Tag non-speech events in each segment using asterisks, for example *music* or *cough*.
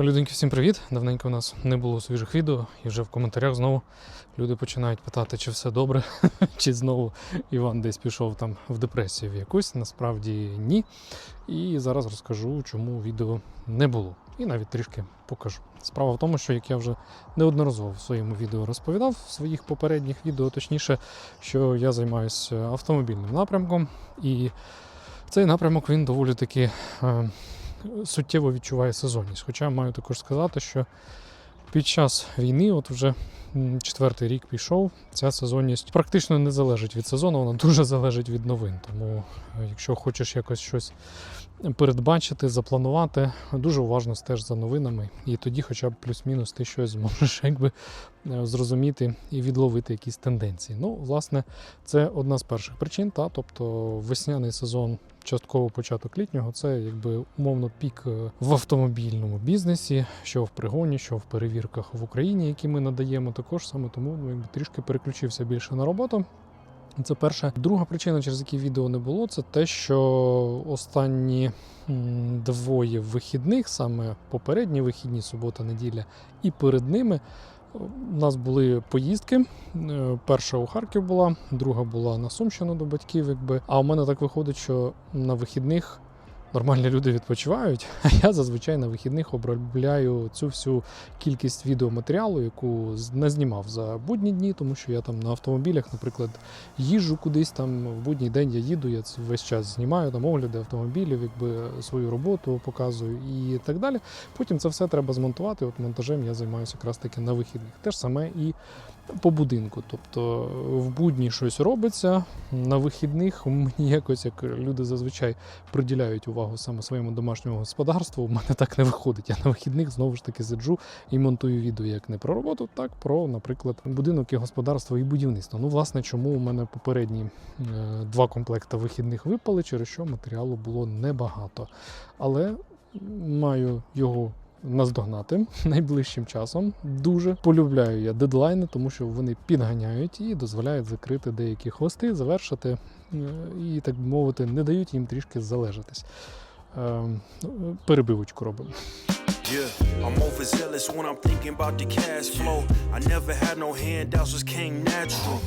Люденьки, всім привіт! Давненько у нас не було свіжих відео, і вже в коментарях знову люди починають питати, чи все добре, *laughs* чи знову Іван десь пішов там в депресію в якусь. Насправді ні. І зараз розкажу, чому відео не було. І навіть трішки покажу. Справа в тому, що як я вже неодноразово в своєму відео розповідав, в своїх попередніх відео, точніше, що я займаюся автомобільним напрямком, і цей напрямок він доволі таки. е, суттєво відчуває сезонність. Хоча маю також сказати, що під час війни, от вже четвертий рік пішов, ця сезонність практично не залежить від сезону, вона дуже залежить від новин. Тому, е, якщо хочеш якось щось передбачити, запланувати, дуже уважно стеж за новинами, і тоді, хоча б плюс-мінус, ти щось зможеш *laughs* якби е, зрозуміти і відловити якісь тенденції. Ну, власне, це одна з перших причин. Та, тобто весняний сезон частково початок літнього це якби умовно пік е, в автомобільному бізнесі, що в пригоні, що в перевірках в Україні, які ми надаємо, також саме тому ну, якби трішки переключився більше на роботу. Це перша. Друга причина, через які відео не було, це те, що останні двоє вихідних, саме попередні вихідні, субота, неділя, і перед ними у нас були поїздки. Е, Перша у Харків була, друга була на Сумщину до батьків, якби. А у мене так виходить, що на вихідних нормальні люди відпочивають, *laughs* а я зазвичай на вихідних обробляю цю всю кількість відеоматеріалу, яку не знімав за будні дні, тому що я там на автомобілях, наприклад, їжджу кудись там в будній день я їду, я весь час знімаю там огляди автомобілів, якби свою роботу показую і так далі. Потім це все треба змонтувати. От монтажем я займаюся якраз таки на вихідних. Те ж саме і по будинку. Тобто в будні щось робиться, на вихідних *laughs* мені якось, як люди зазвичай приділяють увагу саме своєму домашньому господарству. У мене так не виходить. Я на вихідних знову ж таки сиджу і монтую відео як не про роботу, так про, наприклад, будинок і господарство і будівництво. Ну, власне, чому у мене попередні е, два комплекти вихідних випали, через що матеріалу було небагато. Але маю його наздогнати найближчим часом. Дуже полюбляю я дедлайни, тому що вони підганяють і дозволяють закрити деякі хвости, завершити е, і, так би мовити, не дають їм трішки залежатись. Е, Перебивочку робимо. Yeah, I'm overzealous when I'm thinking about the cash flow. I never had no handouts, just came natural.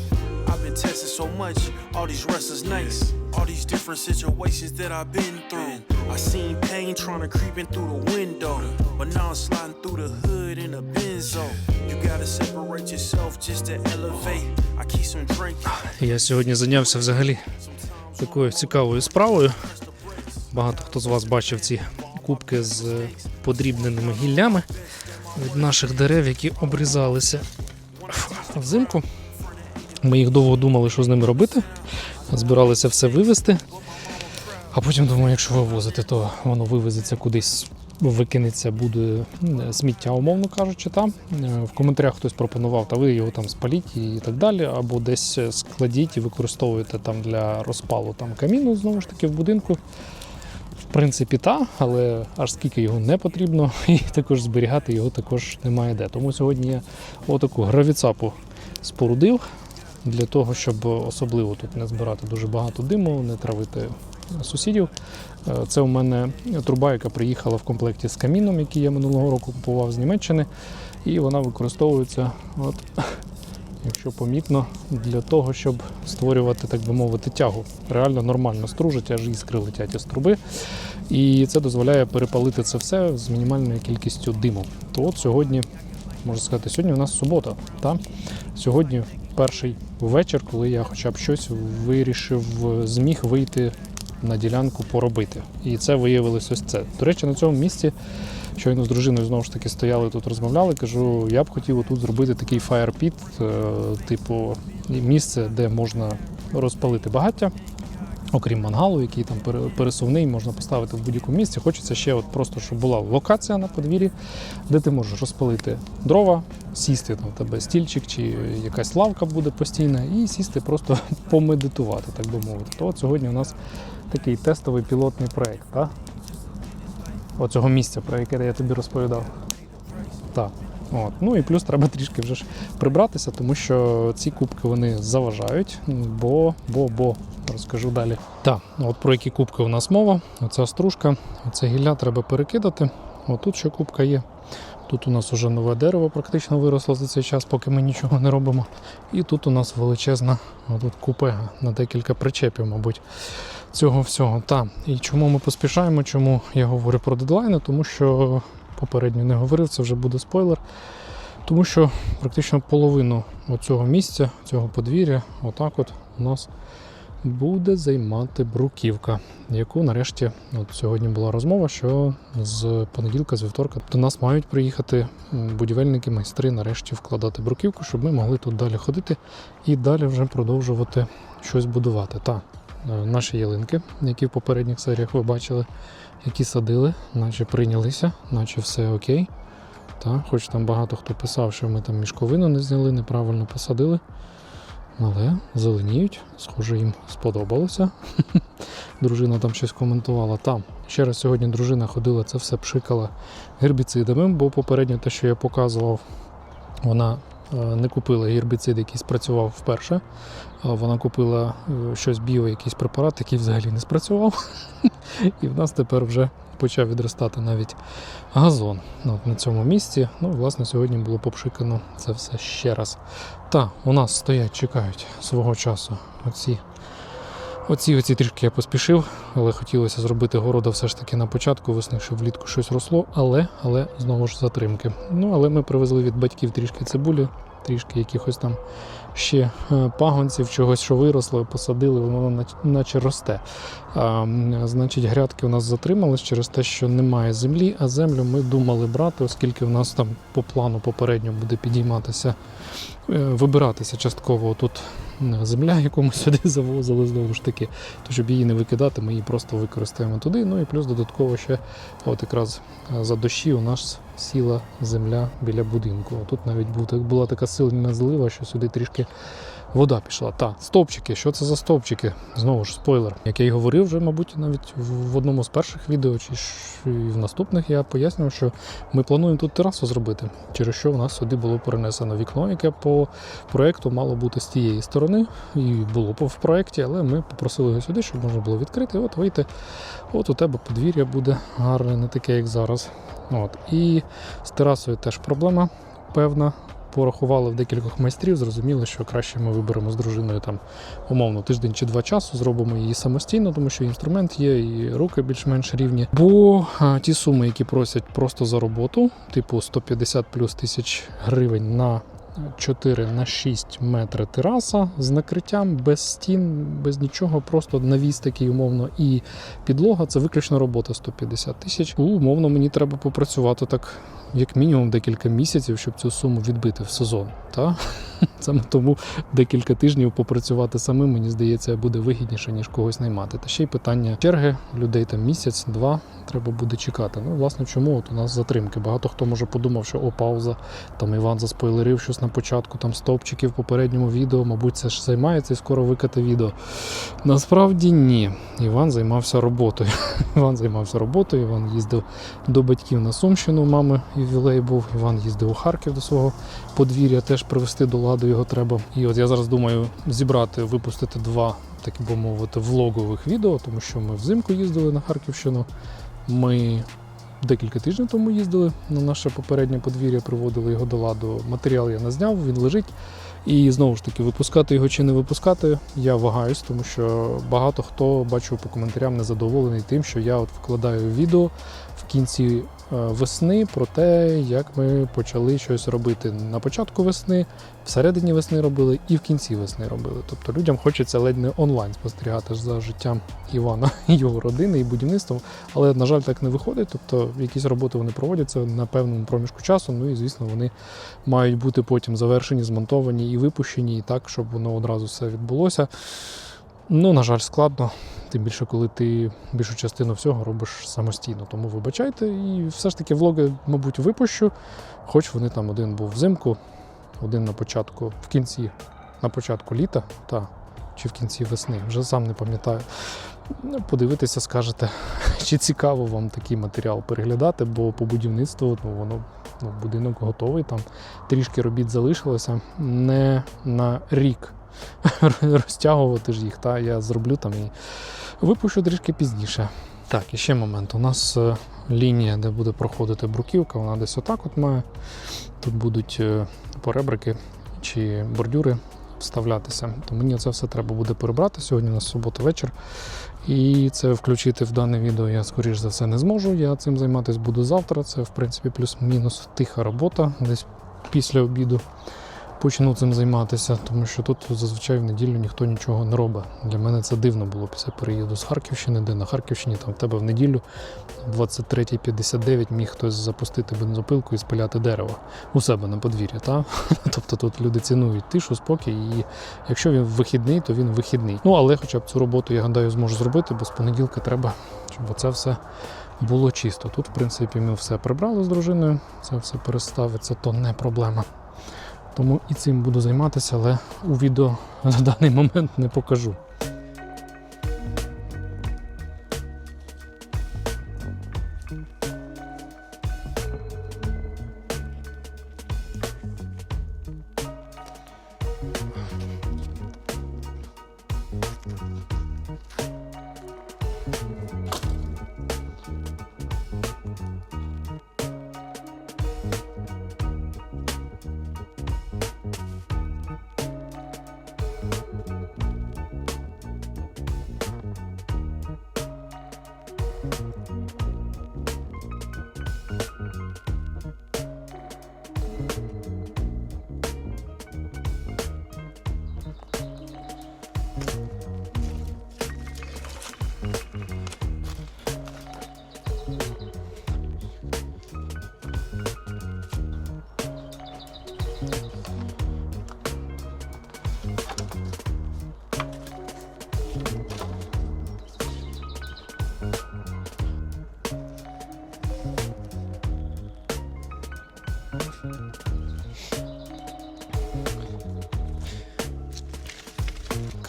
I've been testing so much, all these restless nights, all these different situations that I've been through. I seen pain trying to creep in through the window, but now I'm sliding through the hood in a benzo. You gotta separate yourself just to elevate. I keep some drinking. Я сьогодні зайнявся взагалі такою цікавою справою. Багато хто з вас бачив ці кубки з подрібненими гіллями від наших дерев, які обрізалися взимку. Ми їх довго думали, що з ними робити. Збиралися все вивезти. А потім думаю, якщо вивозити, то воно вивезеться кудись, викинеться, буде сміття, умовно кажучи. Там Е, в коментарях хтось пропонував, та ви його там спаліть і так далі, або десь складіть і використовуєте там для розпалу там каміну знову ж таки в будинку. В принципі, та, але аж скільки його не потрібно, *laughs* і також зберігати його також немає де. Тому сьогодні я отаку гравіцапу спорудив для того, щоб особливо тут не збирати дуже багато диму, не травити сусідів. Е, Це у мене труба, яка приїхала в комплекті з каміном, який я минулого року купував з Німеччини, і вона використовується, от, *laughs* якщо помітно, для того, щоб створювати, так би мовити, тягу. Реально нормально стружить, аж іскри летять із труби. І це дозволяє перепалити це все з мінімальною кількістю диму. То от сьогодні, можна сказати, сьогодні у нас субота. Та? Сьогодні перший вечір, коли я хоча б щось вирішив, зміг вийти на ділянку поробити. І це виявилось ось це. До речі, на цьому місці щойно з дружиною знову ж таки стояли тут, розмовляли. Кажу, я б хотів тут зробити такий фаєрпіт, е, типу місце, де можна розпалити багаття. Окрім мангалу, який там пересувний, можна поставити в будь-якому місці. Хочеться ще от просто, щоб була локація на подвір'ї, де ти можеш розпалити дрова, сісти там в тебе стільчик чи якась лавка буде постійна, і сісти просто *laughs* помедитувати, так би мовити. То от сьогодні у нас такий тестовий пілотний проєкт, так? Оцього місця, про яке я тобі розповідав. Так. От. Ну і плюс треба трішки вже ж прибратися, тому що ці кубки вони заважають, бо, бо, бо, розкажу далі. Так, от про які кубки у нас мова. Оця стружка, оце гілля треба перекидати. Отут ще кубка є. Тут у нас уже нове дерево практично виросло за цей час, поки ми нічого не робимо. І тут у нас величезна отут купега на декілька причепів, мабуть, цього всього. Та. І чому ми поспішаємо, чому я говорю про дедлайни? Тому що попередньо не говорив, це вже буде спойлер. Тому що практично половину цього місця, цього подвір'я, отак от у нас буде займати бруківка, яку нарешті от сьогодні була розмова, що з понеділка, з вівторка до нас мають приїхати будівельники, майстри нарешті вкладати бруківку, щоб ми могли тут далі ходити і далі вже продовжувати щось будувати. Та наші ялинки, які в попередніх серіях ви бачили, які садили, наче прийнялися, наче все окей. Та, хоч там багато хто писав, що ми там мішковину не зняли, неправильно посадили. Але зеленіють, схоже, їм сподобалося. *laughs* Дружина там щось коментувала. Там ще раз сьогодні дружина ходила, це все пшикала гербіцидами, бо попередньо те, що я показував, вона е, не купила гербіцид, який спрацював вперше. Вона купила е, щось біо, якийсь препарат, який взагалі не спрацював. *laughs* І в нас тепер вже почав відростати навіть газон ну, от на цьому місці. Ну, власне, сьогодні було попшикано це все ще раз. Та, у нас стоять, чекають свого часу. Оці, оці, оці трішки я поспішив, але хотілося зробити города все ж таки на початку весни, щоб влітку щось росло, але, але знову ж затримки. Ну, але ми привезли від батьків трішки цибулі, трішки якихось там ще е, пагонців, чогось, що виросло, посадили, воно наче росте. А, значить, грядки у нас затримались через те, що немає землі, а землю ми думали брати, оскільки в нас там по плану попередньо буде підійматися, е, вибиратися частково тут земля, *laughs* яку ми сюди завозили знову ж таки. То щоб її не викидати, ми її просто використаємо туди. Ну і плюс додатково ще, от якраз е, за дощі у нас сіла земля біля будинку. Тут навіть була така сильна злива, що сюди трішки вода пішла. Та, стовпчики, що це за стовпчики? Знову ж спойлер. Як я й говорив вже, мабуть, навіть в одному з перших відео, чи і в наступних я пояснював, що ми плануємо тут терасу зробити, через що в нас сюди було перенесено вікно, яке по проекту мало бути з тієї сторони, і було в проекті, але ми попросили його сюди, щоб можна було відкрити. От вийти, от у тебе подвір'я буде гарне, не таке, як зараз. От. І з терасою теж проблема певна. Порахували в декількох майстрів, зрозуміли, що краще ми виберемо з дружиною там умовно тиждень чи два часу, зробимо її самостійно, тому що інструмент є, і руки більш-менш рівні. Бо ті суми, які просять просто за роботу, типу 150 плюс тисяч гривень на 4 на 6 метри тераса з накриттям без стін, без нічого, просто навіс такий умовно і підлога це виключно робота 150 тисяч. Умовно, мені треба попрацювати так, як мінімум, декілька місяців, щоб цю суму відбити в сезон. Та? *laughs* Саме тому декілька тижнів попрацювати самим, мені здається, буде вигідніше, ніж когось наймати. Та ще й питання черги людей там місяць-два треба буде чекати. Ну, власне, чому от у нас затримки? Багато хто може подумав, що о, пауза, там Іван заспойлерив щось на початку, там стовпчики в попередньому відео, мабуть, це ж займається і скоро викати відео. Насправді ні. Іван займався роботою. *laughs* Іван займався роботою, Іван їздив до батьків на Сумщину, мами ювілей був. Іван їздив у Харків до свого подвір'я, теж привести до ладу його треба. І от я зараз думаю зібрати, випустити два, так би мовити, влогових відео, тому що ми взимку їздили на Харківщину. Ми декілька тижнів тому їздили на наше попереднє подвір'я, приводили його до ладу. Матеріал я не зняв, він лежить. І знову ж таки, випускати його чи не випускати, я вагаюсь, тому що багато хто бачу по коментарям незадоволений тим, що я от вкладаю відео кінці е, весни про те, як ми почали щось робити на початку весни, всередині весни робили і в кінці весни робили. Тобто людям хочеться ледь не онлайн спостерігати за життям Івана *laughs* і його родини і будівництвом. Але, на жаль, так не виходить. Тобто якісь роботи вони проводяться на певному проміжку часу. Ну і звісно, вони мають бути потім завершені, змонтовані і випущені, і так, щоб воно одразу все відбулося. Ну, на жаль, складно. Тим більше, коли ти більшу частину всього робиш самостійно. Тому вибачайте, і все ж таки влоги, мабуть, випущу. Хоч вони там один був взимку, один на початку, в кінці, на початку літа, та, чи в кінці весни, вже сам не пам'ятаю. Ну, Подивитися, скажете, *laughs* чи цікаво вам такий матеріал переглядати, бо по будівництву ну, воно ну, будинок готовий, там трішки робіт залишилося не на рік *laughs* розтягувати ж їх. Та я зроблю там і випущу трішки пізніше. Так, і ще момент. У нас е, лінія, де буде проходити бруківка, вона десь отак от має. Тут будуть е, поребрики чи бордюри вставлятися. То мені це все треба буде перебрати сьогодні на суботу вечір. І це включити в дане відео я, скоріш за все, не зможу. Я цим займатися буду завтра. Це, в принципі, плюс-мінус тиха робота. Десь після обіду почну цим займатися, тому що тут зазвичай в неділю ніхто нічого не робить. Для мене це дивно було після переїзду з Харківщини, де на Харківщині там в тебе в неділю в 23.59 міг хтось запустити бензопилку і спиляти дерево у себе на подвір'ї. Та? *laughs* Тобто тут люди цінують тишу, спокій, і якщо він вихідний, то він вихідний. Ну але хоча б цю роботу, я гадаю, зможу зробити, бо з понеділка треба, щоб це все було чисто. Тут, в принципі, ми все прибрали з дружиною, це все переставиться, то не проблема. Тому і цим буду займатися, але у відео *laughs* на даний момент не покажу.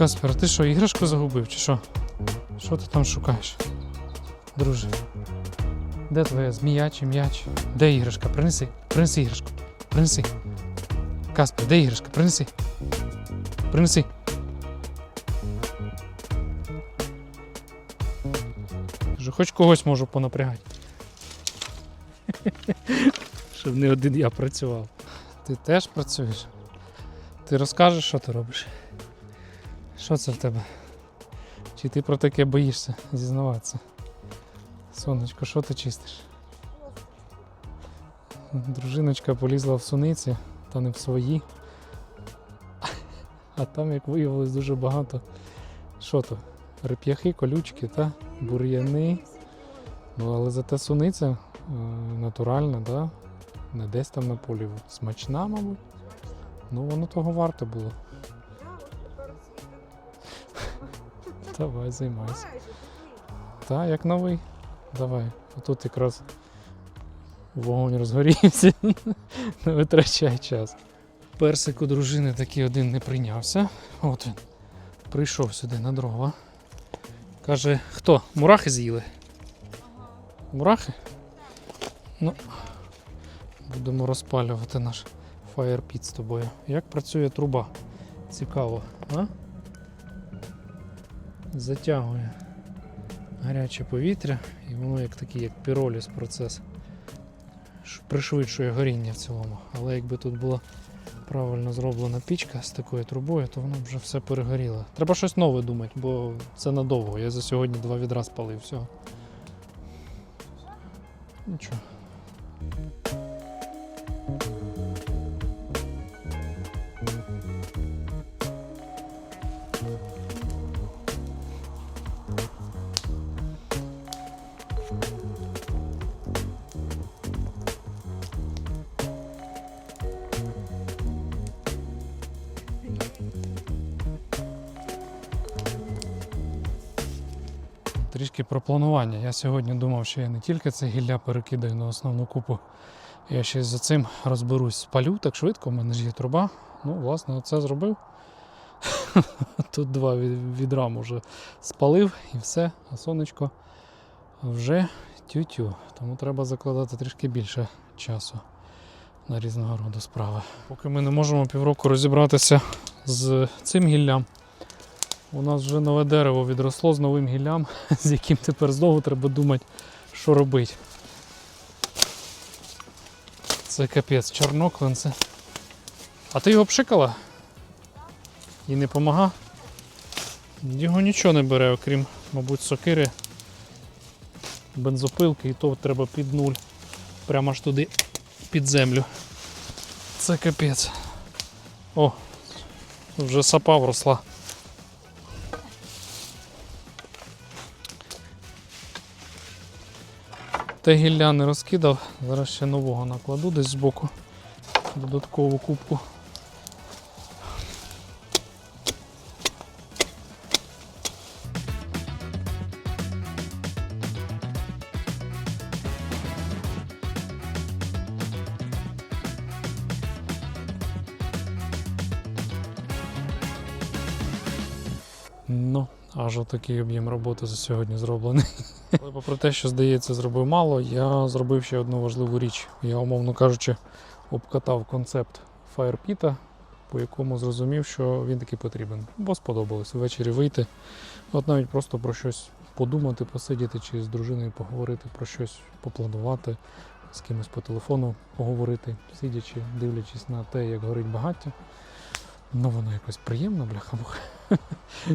Каспер, ти що, іграшку загубив чи що? Що ти там шукаєш? Друже. Де твоя змія чи м'яч? Де іграшка? Принеси, принеси іграшку. Принеси. Каспер, де іграшка? Принеси. Принеси. Хоч когось можу понапрягати. *laughs* Щоб не один я працював. Ти теж працюєш? Ти розкажеш, що ти робиш? Що це в тебе? Чи ти про таке боїшся зізнаватися? Сонечко, що ти чистиш? Дружиночка полізла в суниці, та не в свої. А там, як виявилось, дуже багато. Що то? Реп'яхи, колючки, та? бур'яни. Ну, але зате суниця е, натуральна, да? не десь там на полі. Смачна, мабуть. Ну, воно того варто було. *laughs* Давай, займайся. Та, як новий. Давай. Тут якраз вогонь розгорівся. *laughs* Не витрачай час. Персик у дружини такий один не прийнявся. От він. Прийшов сюди на дрова. Каже, хто? Мурахи з'їли? Мурахи? Ну, будемо розпалювати наш фаєрпіт з тобою. Як працює труба? Цікаво, а? затягує гаряче повітря, і воно як такий, як піроліз процес. Пришвидшує горіння в цілому. Але якби тут була правильно зроблена пічка з такою трубою, то воно вже все перегоріло. Треба щось нове думати, бо це надовго. Я за сьогодні два відра спалив всього. Нічого. Трішки про планування. Я сьогодні думав, що я не тільки це гілля перекидаю на основну купу. Я ще за цим розберусь. Спалю так швидко, у мене ж є труба. Ну, власне, оце зробив. *laughs* Тут два від- відра може спалив і все, а сонечко вже тю-тю. Тому треба закладати трішки більше часу на різного роду справи. Поки ми не можемо півроку розібратися з цим гіллям, У нас вже нове дерево відросло з новим гіллям, *laughs* з яким тепер знову треба думати, що робити. Це капець, чорноклин це. А ти його пшикала? І не помага? Його нічого не бере, окрім, мабуть, сокири, бензопилки, і то треба під нуль. Прямо аж туди під землю. Це капець. О, вже сапа вросла. Те гілля не розкидав, зараз ще нового накладу десь збоку. Додаткову кубку. Ну, аж отакий об'єм роботи за сьогодні зроблений. Але попри те, що здається, зробив мало, я зробив ще одну важливу річ. Я, умовно кажучи, обкатав концепт фаєрпіта, по якому зрозумів, що він таки потрібен. Бо сподобалось ввечері вийти. От навіть просто про щось подумати, посидіти чи з дружиною поговорити, про щось попланувати, з кимось по телефону поговорити, сидячи, дивлячись на те, як горить багаття. Ну, воно якось приємно, бляха *laughs*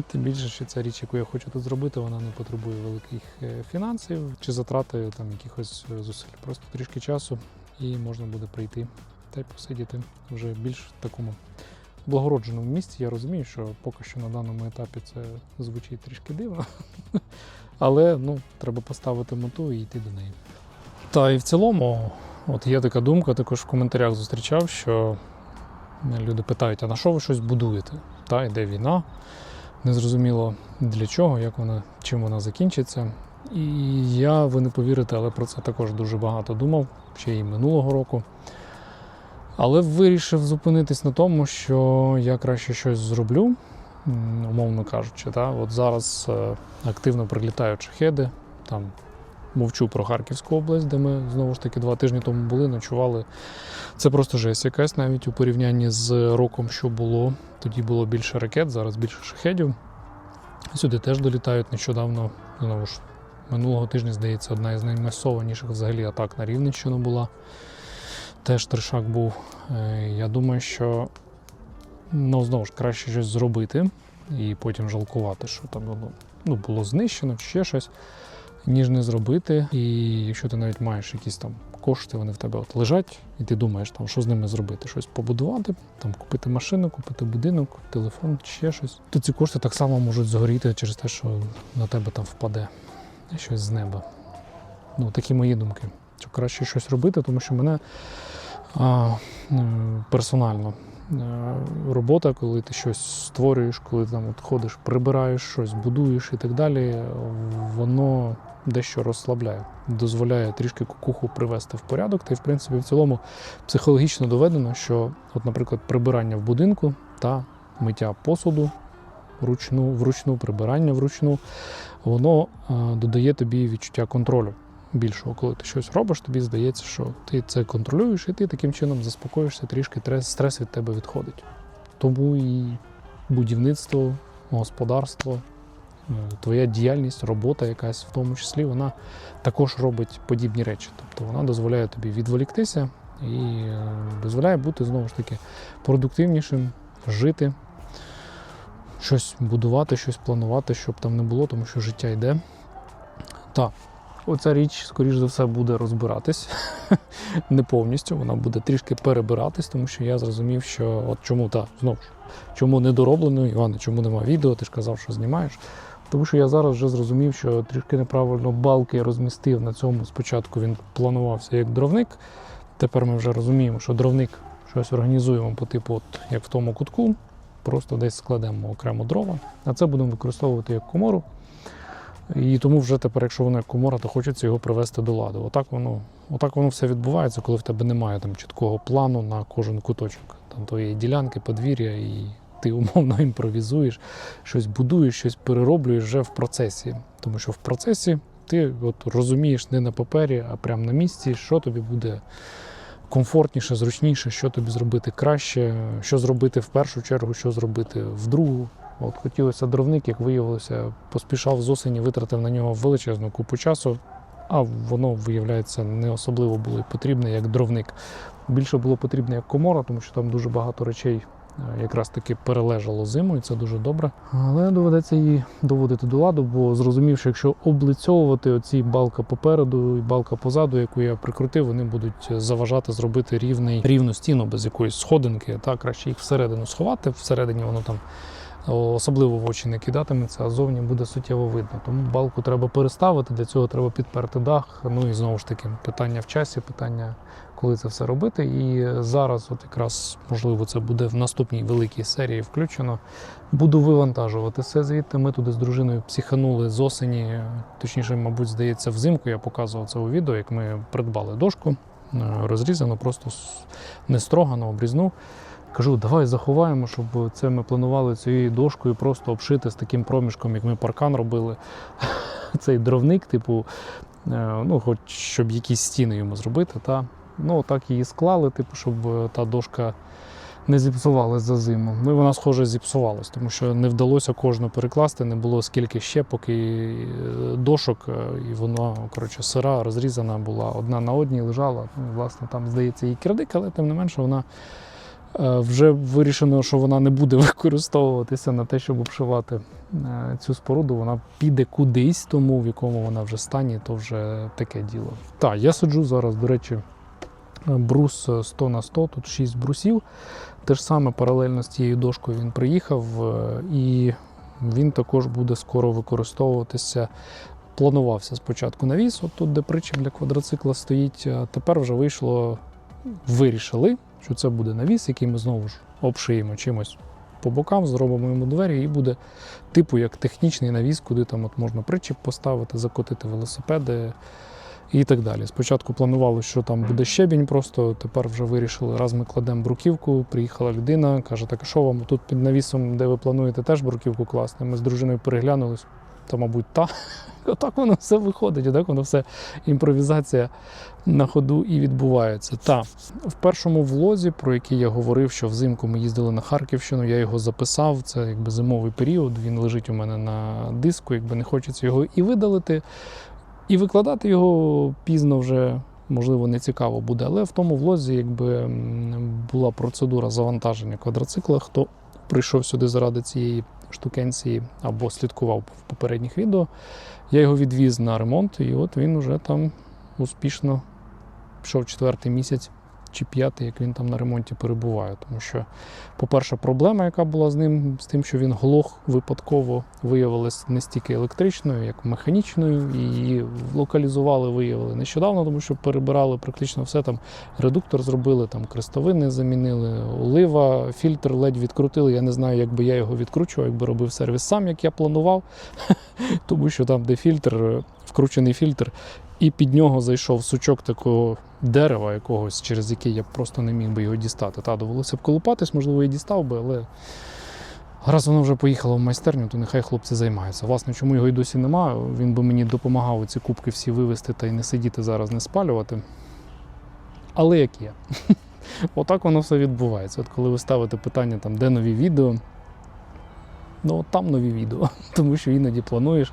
Тим більше, що ця річ, яку я хочу тут зробити, вона не потребує великих е, фінансів чи затрати там якихось е, зусиль. Просто трішки часу і можна буде прийти та й посидіти вже більш в такому благородженому місці. Я розумію, що поки що на даному етапі це звучить трішки дивно. *laughs* Але ну, треба поставити мету і йти до неї. Та і в цілому, от є така думка, також в коментарях зустрічав, що люди питають, а на що ви щось будуєте? Та йде війна, незрозуміло для чого, як вона, чим вона закінчиться. І я, ви не повірите, але про це також дуже багато думав, ще й минулого року. Але вирішив зупинитись на тому, що я краще щось зроблю, умовно кажучи. Та? От зараз е, активно прилітають шахеди. Там мовчу про Харківську область, де ми знову ж таки два тижні тому були, ночували. Це просто жесть якась навіть у порівнянні з роком, що було. Тоді було більше ракет, зараз більше шахедів. Сюди теж долітають нещодавно. Знову ж минулого тижня, здається, одна із наймасованіших взагалі атак на Рівненщину була. Теж трешак був. Е, Я думаю, що ну, знову ж краще щось зробити і потім жалкувати, що там воно ну, було знищено чи ще щось, ніж не зробити. І якщо ти навіть маєш якісь там кошти, вони в тебе от лежать, і ти думаєш, там, що з ними зробити, щось побудувати, там купити машину, купити будинок, телефон, ще щось. То ці кошти так само можуть згоріти через те, що на тебе там впаде щось з неба. Ну, такі мої думки. Що краще щось робити, тому що мене а, е, персонально е, робота, коли ти щось створюєш, коли там от ходиш, прибираєш щось, будуєш і так далі, воно дещо розслабляє, дозволяє трішки кукуху привести в порядок. Та й в принципі в цілому психологічно доведено, що, от, наприклад, прибирання в будинку та миття посуду вручну, вручну, прибирання вручну, воно а, додає тобі відчуття контролю більшого. Коли ти щось робиш, тобі здається, що ти це контролюєш, і ти таким чином заспокоїшся, трішки трес- стрес від тебе відходить. Тому і будівництво, господарство, е, твоя діяльність, робота якась в тому числі, вона також робить подібні речі. Тобто вона дозволяє тобі відволіктися і е, дозволяє бути знову ж таки продуктивнішим, жити, щось будувати, щось планувати, щоб там не було, тому що життя йде. Так, оця річ, скоріш за все, буде розбиратись. *laughs* не повністю, вона буде трішки перебиратись, тому що я зрозумів, що от чому так, знову ж, чому не дороблено, Іване, чому нема відео, ти ж казав, що знімаєш. Тому що я зараз вже зрозумів, що трішки неправильно балки розмістив на цьому. Спочатку він планувався як дровник. Тепер ми вже розуміємо, що дровник щось організуємо по типу, от як в тому кутку, просто десь складемо окремо дрова, а це будемо використовувати як комору. І тому вже тепер, якщо воно як комора, то хочеться його привести до ладу. Отак воно, отак воно все відбувається, коли в тебе немає там чіткого плану на кожен куточок там твоєї ділянки, подвір'я, і ти умовно *laughs* імпровізуєш, щось будуєш, щось перероблюєш вже в процесі. Тому що в процесі ти от розумієш не на папері, а прямо на місці, що тобі буде комфортніше, зручніше, що тобі зробити краще, що зробити в першу чергу, що зробити в другу. От хотілося дровник, як виявилося, поспішав з осені, витратив на нього величезну купу часу, а воно, виявляється, не особливо було й потрібне як дровник. Більше було потрібно як комора, тому що там дуже багато речей якраз таки перележало зиму, і це дуже добре. Але доведеться її доводити до ладу, бо зрозумів, що якщо облицьовувати оці балка попереду і балка позаду, яку я прикрутив, вони будуть заважати зробити рівний рівну стіну без якоїсь сходинки. Та краще їх всередину сховати. Всередині воно там особливо в очі не кидатиметься, а зовні буде суттєво видно. Тому балку треба переставити, для цього треба підперти дах. Ну і знову ж таки, питання в часі, питання, коли це все робити. І зараз, от якраз можливо, це буде в наступній великій серії включено. Буду вивантажувати все звідти. Ми туди з дружиною психанули з осені, точніше, мабуть, здається, взимку. Я показував це у відео, як ми придбали дошку, е, розрізано, просто не строгано, обрізну. Кажу, давай заховаємо, щоб це ми планували цією дошкою просто обшити з таким проміжком, як ми паркан робили. *laughs* Цей дровник, типу, е, ну, хоч щоб якісь стіни йому зробити. Та. Ну, так її склали, типу, щоб е, та дошка не зіпсувалась за зиму. Ну і вона, схоже, зіпсувалась, тому що не вдалося кожну перекласти, не було скільки ще, поки е, дошок, е, і вона, коротше, сира, розрізана була одна на одній лежала. Ну, власне, там, здається, її кирдик, але тим не менше вона вже вирішено, що вона не буде *laughs* використовуватися на те, щоб обшивати цю споруду. Вона піде кудись, тому в якому вона вже стані, то вже таке діло. Так, я сиджу зараз, до речі, брус е, 100 на 100, тут 6 брусів. Те ж саме паралельно з цією дошкою він приїхав, е, і він також буде скоро використовуватися. Планувався спочатку навіс, от тут, де причіп для квадроцикла стоїть. а Тепер вже вийшло, вирішили, що це буде навіс, який ми знову ж обшиємо чимось по бокам, зробимо йому двері, і буде типу як технічний навіс, куди там от можна причіп поставити, закотити велосипеди і так далі. Спочатку планували, що там буде щебінь, просто тепер вже вирішили, раз ми кладемо бруківку, приїхала людина, каже, так що вам тут під навісом, де ви плануєте теж бруківку класти? Ми з дружиною переглянулись, та, мабуть, та. *laughs* Отак воно все виходить, отак воно все імпровізація на ходу і відбувається. Та в першому влозі, про який я говорив, що взимку ми їздили на Харківщину, я його записав. Це якби зимовий період. Він лежить у мене на диску, якби не хочеться його і видалити. І викладати його пізно вже можливо не цікаво буде. Але в тому влозі, якби була процедура завантаження квадроцикла, хто прийшов сюди заради цієї штукенції або слідкував в попередніх відео, я його відвіз на ремонт, і от він уже там успішно пішов четвертий місяць чи п'ятий, як він там на ремонті перебуває. Тому що, по-перше, проблема, яка була з ним, з тим, що він глох випадково виявилась не стільки електричною, як механічною, і її локалізували, виявили нещодавно, тому що перебирали практично все там. Редуктор зробили, там крестовини замінили, олива, фільтр ледь відкрутили. Я не знаю, як би я його відкручував, якби робив сервіс сам, як я планував. *laughs* Тому що там, де фільтр, вкручений фільтр, і під нього зайшов сучок такого дерева якогось, через який я просто не міг би його дістати. Та довелося б колупатись, можливо, і дістав би, але раз воно вже поїхало в майстерню, то нехай хлопці займаються. Власне, чому його й досі немає, він би мені допомагав ці кубки всі вивезти та й не сидіти зараз, не спалювати. Але як є. *laughs* Отак воно все відбувається. От коли ви ставите питання, там, де нові відео, ну там нові відео, *laughs* тому що іноді плануєш,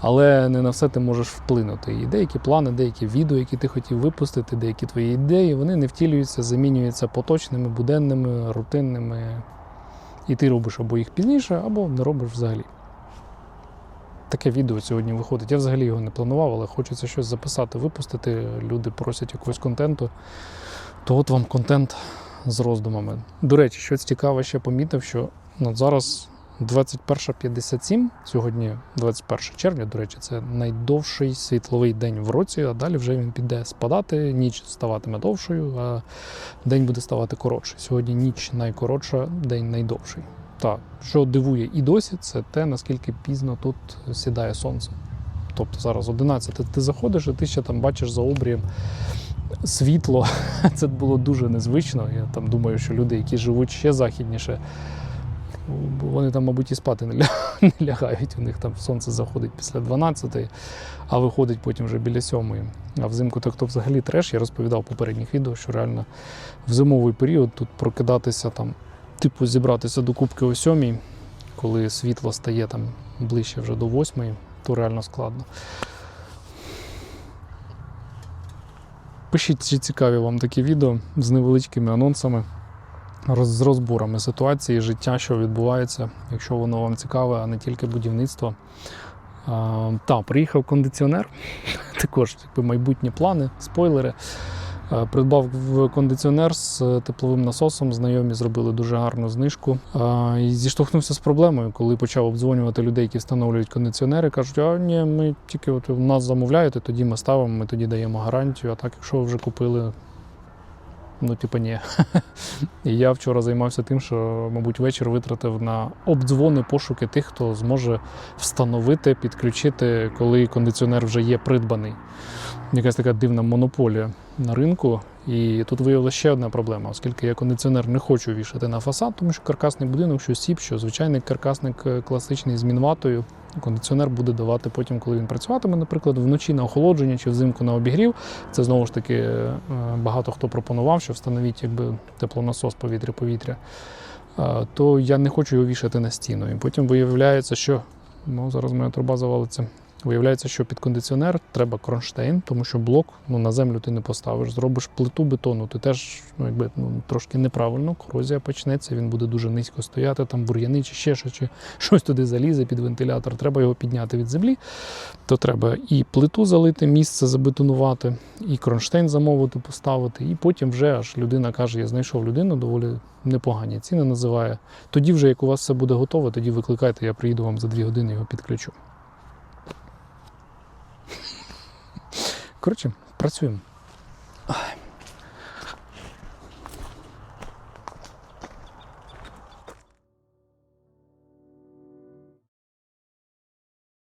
але не на все ти можеш вплинути. І деякі плани, деякі відео, які ти хотів випустити, деякі твої ідеї, вони не втілюються, замінюються поточними, буденними, рутинними. І ти робиш або їх пізніше, або не робиш взагалі. Таке відео сьогодні виходить. Я взагалі його не планував, але хочеться щось записати, випустити. Люди просять якогось контенту. То от вам контент з роздумами. До речі, щось цікаве ще помітив, що ну, зараз 21.57, сьогодні 21 червня, до речі, це найдовший світловий день в році, а далі вже він піде спадати, ніч ставатиме довшою, а день буде ставати коротший. Сьогодні ніч найкоротша, день найдовший. Так, що дивує і досі, це те, наскільки пізно тут сідає сонце. Тобто зараз 11 ти заходиш, і ти ще там бачиш за обрієм світло. *laughs* Це було дуже незвично. Я там думаю, що люди, які живуть ще західніше, вони там, мабуть, і спати не, ля- *laughs* не лягають. У них там сонце заходить після 12, а виходить потім вже біля 7. А взимку так то взагалі треш. Я розповідав в попередніх відео, що реально в зимовий період тут прокидатися там, типу, зібратися до кубки о 7, коли світло стає там ближче вже до восьмої, то реально складно. Пишіть, чи цікаві вам такі відео з невеличкими анонсами, з розборами ситуації, життя, що відбувається, якщо воно вам цікаве, а не тільки будівництво. Та, приїхав кондиціонер, *laughs* також якби, майбутні плани, спойлери. Придбав кондиціонер з е, тепловим насосом. Знайомі зробили дуже гарну знижку. І зіштовхнувся з проблемою, коли почав обдзвонювати людей, які встановлюють кондиціонери. кажуть, а ні, ми тільки от у нас замовляєте, тоді ми ставимо, ми тоді даємо гарантію. А так, якщо ви вже купили, ну типу ні. *laughs* І я вчора займався тим, що, мабуть, вечір витратив на обдзвони, пошуки тих, хто зможе встановити, підключити, коли кондиціонер вже є придбаний. Якась така дивна монополія на ринку. І тут виявилася ще одна проблема, оскільки я кондиціонер не хочу вішати на фасад, тому що каркасний будинок, що сіп, що звичайний каркасник е, класичний з мінватою. Кондиціонер буде давати потім, коли він працюватиме, наприклад, вночі на охолодження чи взимку на обігрів. Це знову ж таки е, багато хто пропонував, що встановіть якби теплонасос повітря-повітря. Е, То я не хочу його вішати на стіну. І потім виявляється, що ну, зараз моя труба завалиться. Виявляється, що під кондиціонер треба кронштейн, тому що блок ну, на землю ти не поставиш. Зробиш плиту бетону, ти теж ну, якби, ну, трошки неправильно, корозія почнеться, він буде дуже низько стояти, там бур'яни чи ще щось, чи щось туди залізе під вентилятор. Треба його підняти від землі. То треба і плиту залити, місце забетонувати, і кронштейн замовити, поставити. І потім вже аж людина каже: я знайшов людину, доволі непогані ціни називає. Тоді, вже як у вас все буде готове, тоді викликайте, я приїду вам за дві години його підключу. Коротше, працюємо.